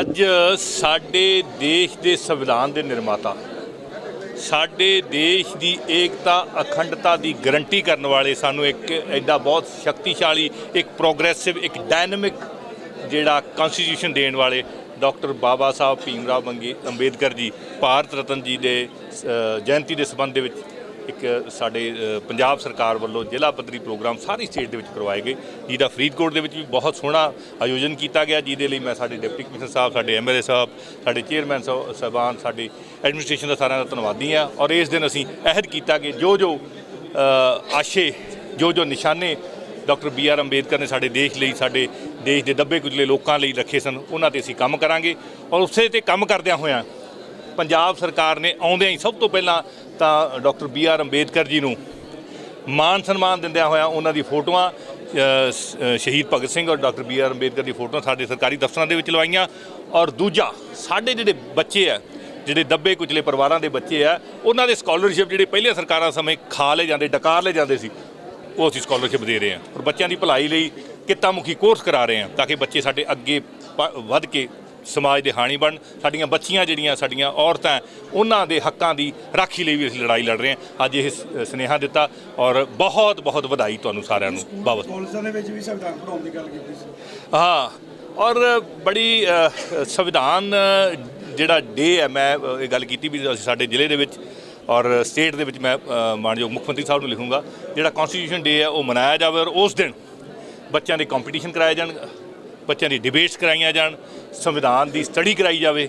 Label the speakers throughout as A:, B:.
A: ਅੱਜ ਸਾਡੇ ਦੇਸ਼ ਦੇ ਸੰਵਿਧਾਨ ਦੇ ਨਿਰਮਾਤਾ ਸਾਡੇ ਦੇਸ਼ ਦੀ ਏਕਤਾ ਅਖੰਡਤਾ ਦੀ ਗਰੰਟੀ ਕਰਨ ਵਾਲੇ ਸਾਨੂੰ ਇੱਕ ਐਡਾ ਬਹੁਤ ਸ਼ਕਤੀਸ਼ਾਲੀ ਇੱਕ ਪ੍ਰੋਗਰੈਸਿਵ ਇੱਕ ਡਾਇਨਾਮਿਕ ਜਿਹੜਾ ਕਨਸਟੀਟਿਊਸ਼ਨ ਦੇਣ ਵਾਲੇ ਡਾਕਟਰ ਬਾਬਾ ਸਾਹਿਬ ਭੀਮਰਾਵ ਮੰਗੀ ਅੰਬੇਦਕਰ ਜੀ ਭਾਰਤ ਰਤਨ ਜੀ ਦੇ ਅ, ਜਯੰਤੀ ਦੇ ਸੰਬੰਧ ਦੇ ਵਿੱਚ ਇੱਕ ਸਾਡੇ ਪੰਜਾਬ ਸਰਕਾਰ ਵੱਲੋਂ ਜ਼ਿਲ੍ਹਾ ਪੱਧਰੀ ਪ੍ਰੋਗਰਾਮ ਸਾਰੀ ਸਟੇਟ ਦੇ ਵਿੱਚ ਕਰਵਾਏ ਗਏ। ਜਿਹਦਾ ਫਰੀਦਕੋਟ ਦੇ ਵਿੱਚ ਵੀ ਬਹੁਤ ਸੋਹਣਾ ਆਯੋਜਨ ਕੀਤਾ ਗਿਆ, ਜਿਹਦੇ ਲਈ ਮੈਂ ਸਾਡੇ ਡਿਪਟੀ ਕਮਿਸ਼ਨਰ ਸਾਹਿਬ, ਸਾਡੇ ਐਮਐਲਏ ਸਾਹਿਬ, ਸਾਡੇ ਚੇਅਰਮੈਨ ਸਾਹਿਬ ਸਾਹਿਬਾਨ, ਸਾਡੇ ਐਡਮਿਨਿਸਟ੍ਰੇਸ਼ਨ ਦਾ ਸਾਰਿਆਂ ਦਾ ਧੰਨਵਾਦੀ ਹਾਂ। ਔਰ ਇਸ ਦਿਨ ਅਸੀਂ ਅਹਿਦ ਕੀਤਾ ਕਿ ਜੋ ਜੋ ਆਸ਼ੇ ਜੋ ਜੋ ਨਿਸ਼ਾਨੇ ਡਾਕਟਰ ਬੀ ਆਰ ਅੰਬੇਦਕਰ ਨੇ ਸਾਡੇ ਦੇਸ਼ ਲਈ, ਸਾਡੇ ਦੇਸ਼ ਦੇ ਦੱਬੇ ਕੁਚਲੇ ਲੋਕਾਂ ਲਈ ਰੱਖੇ ਸਨ, ਉਹਨਾਂ ਤੇ ਅਸੀਂ ਕੰਮ ਕਰਾਂਗੇ। ਔਰ ਉਸੇ ਤੇ ਕੰਮ ਕਰਦਿਆਂ ਹੋਇਆਂ ਪੰਜਾਬ ਸਰਕਾਰ ਨੇ ਆਉਂਦਿਆਂ ਹੀ ਸਭ ਤੋਂ ਪਹਿਲਾਂ ਤਾਂ doctor B R Ambedkar ji ਨੂੰ ਮਾਨ ਸਨਮਾਨ ਦਿੰਦਿਆਂ ਹੋਇਆ ਉਹਨਾਂ ਦੀ ਫੋਟੋਆਂ ਸ਼ਹੀਦ ਭਗਤ ਸਿੰਘ ਔਰ ਡਾਕਟਰ ਬੀ ਆਰ ਅੰਬੇਦਕਰ ਦੀ ਫੋਟੋਆਂ ਸਾਡੇ ਸਰਕਾਰੀ ਦਫ਼ਤਰਾਂ ਦੇ ਵਿੱਚ ਲਵਾਈਆਂ। ਔਰ ਦੂਜਾ, ਸਾਡੇ ਜਿਹੜੇ ਬੱਚੇ ਆ, ਜਿਹੜੇ ਦੱਬੇ ਕੁਚਲੇ ਪਰਿਵਾਰਾਂ ਦੇ ਬੱਚੇ ਆ, ਉਹਨਾਂ ਦੇ ਸਕਾਲਰਸ਼ਿਪ ਜਿਹੜੇ ਪਹਿਲੀਆਂ ਸਰਕਾਰਾਂ ਸਮੇਂ ਖਾ ਲਏ ਜਾਂਦੇ, ਡਕਾਰ ਲਏ ਜਾਂਦੇ ਸੀ, ਉਹ ਅਸੀਂ ਸਕਾਲਰਸ਼ਿਪ ਦੇ ਰਹੇ ਹਾਂ। ਔਰ ਬੱਚਿਆਂ ਦੀ ਭਲਾਈ ਲਈ ਕਿੱਤਾ ਮੁਖੀ ਕੋਰਸ ਕਰਾ ਰਹੇ ਹਾਂ, ਤਾਂ ਕਿ ਬੱਚੇ ਸਾਡੇ ਅੱਗੇ ਵੱਧ ਕੇ ਸਮਾਜ ਦੇ ਹਾਣੀ ਬਣ ਸਾਡੀਆਂ ਬੱਚੀਆਂ ਜਿਹੜੀਆਂ ਸਾਡੀਆਂ ਔਰਤਾਂ ਉਹਨਾਂ ਦੇ ਹੱਕਾਂ ਦੀ ਰਾਖੀ ਲਈ ਵੀ ਅਸੀਂ ਲੜਾਈ ਲੜ ਰਹੇ ਹਾਂ। ਅੱਜ ਇਹ ਸੁਨੇਹਾ ਦਿੱਤਾ ਔਰ ਬਹੁਤ ਬਹੁਤ ਵਧਾਈ ਤੁਹਾਨੂੰ ਸਾਰਿਆਂ ਨੂੰ ਬਾਬਤ।
B: ਕਾਲਜਾਂ ਦੇ ਵਿੱਚ ਵੀ ਸੰਵਿਧਾਨ ਪੜਾਉਣ ਦੀ ਗੱਲ ਕੀਤੀ ਸੀ।
A: ਹਾਂ ਔਰ ਬੜੀ ਸੰਵਿਧਾਨ ਜਿਹੜਾ ਡੇ ਹੈ ਮੈਂ ਇਹ ਗੱਲ ਕੀਤੀ ਵੀ ਅਸੀਂ ਸਾਡੇ ਜ਼ਿਲ੍ਹੇ ਦੇ ਵਿੱਚ ਔਰ ਸਟੇਟ ਦੇ ਵਿੱਚ ਮੈਂ ਮਾਨਯੋਗ ਮੁੱਖ ਮੰਤਰੀ ਸਾਹਿਬ ਨੂੰ ਲਿਖੂੰਗਾ ਜਿਹੜਾ ਕਨਸਟੀਟਿਊਸ਼ਨ ਡੇ ਹੈ ਉਹ ਮਨਾਇਆ ਜਾਵੇ ਔਰ ਉਸ ਦਿਨ ਬੱਚਿਆਂ ਦੇ ਕੰਪੀਟੀਸ਼ਨ ਕਰਾਏ ਜਾਣ ਬੱਚਿਆਂ ਦੀ ਡਿਬੇਟਸ ਕਰਾਈਆਂ ਜਾਣ, ਸੰਵਿਧਾਨ ਦੀ ਸਟੱਡੀ ਕਰਾਈ ਜਾਵੇ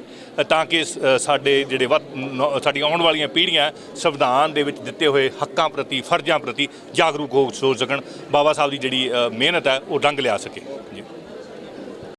A: ਤਾਂ ਕਿ ਸ- ਸਾਡੇ ਜਿਹੜੇ ਵੱਧ- ਸਾਡੀਆਂ ਆਉਣ ਵਾਲੀਆਂ ਪੀੜ੍ਹੀਆਂ ਸੰਵਿਧਾਨ ਦੇ ਵਿੱਚ ਦਿੱਤੇ ਹੋਏ ਹੱਕਾਂ ਪ੍ਰਤੀ, ਫਰਜ਼ਾਂ ਪ੍ਰਤੀ ਜਾਗਰੂਕ ਹੋ, ਸੋਚ ਸਕਣ। ਬਾਬਾ ਸਾਹਿਬ ਦੀ ਜਿਹੜੀ ਮਿਹਨਤ ਹੈ, ਉਹ ਰੰਗ ਲਿਆ ਸਕੇ। ਜੀ।